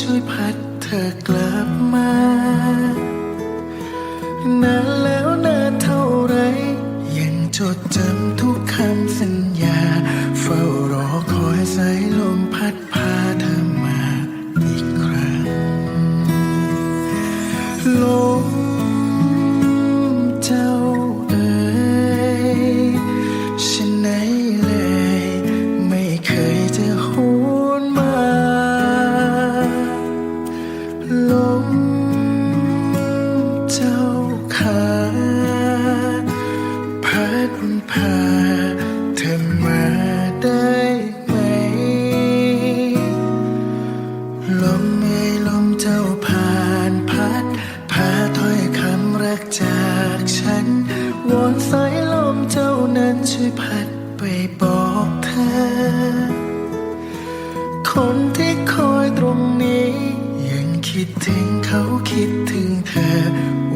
ช่วยพัดเธอกลับมานา เจ้าขาพัดพาเธอมาได้ไหม ลมไม่ลมเจ้าผ่านพัด พาถ้อยคำรักจากฉัน วอนสายลมเจ้านั้นช่วยพัดไปบอกเธอ คนที่คอยตรงนี้ ยังคิดถึงเขาคิดถึงเธอ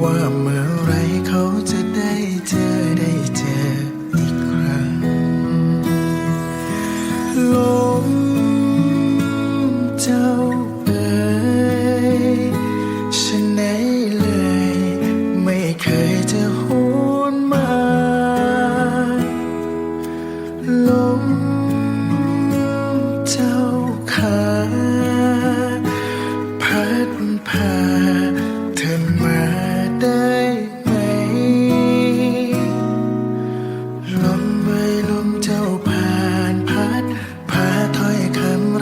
ว่าเมื่อไรเขาจะได้เจอได้เจออีกครั้งลมเจ้าเอ๋ยฉันไหนเลย ไม่เคยจะหวนมาลมเจ้าขาพัดพาเธอมา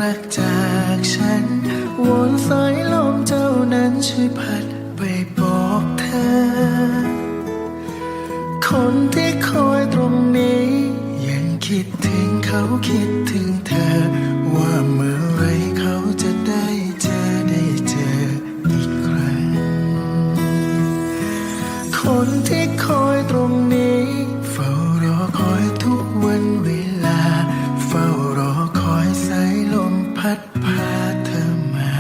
รักจากฉันวนสายลมเจ้านั้นช่วยพัดไปบอกเธอ คนที่คอยตรงนี้ ยังคิดถึงเขาคิดถึงเธอ ว่าเมื่อไรเขาจะได้เจอได้เจออีกครั้ง คนที่คอยตรงนี้ พัดพาเธอมา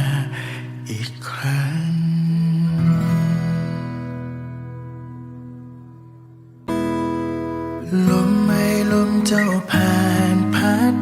อีกครั้ง ลมไม่ลมเจ้าผ่านพัด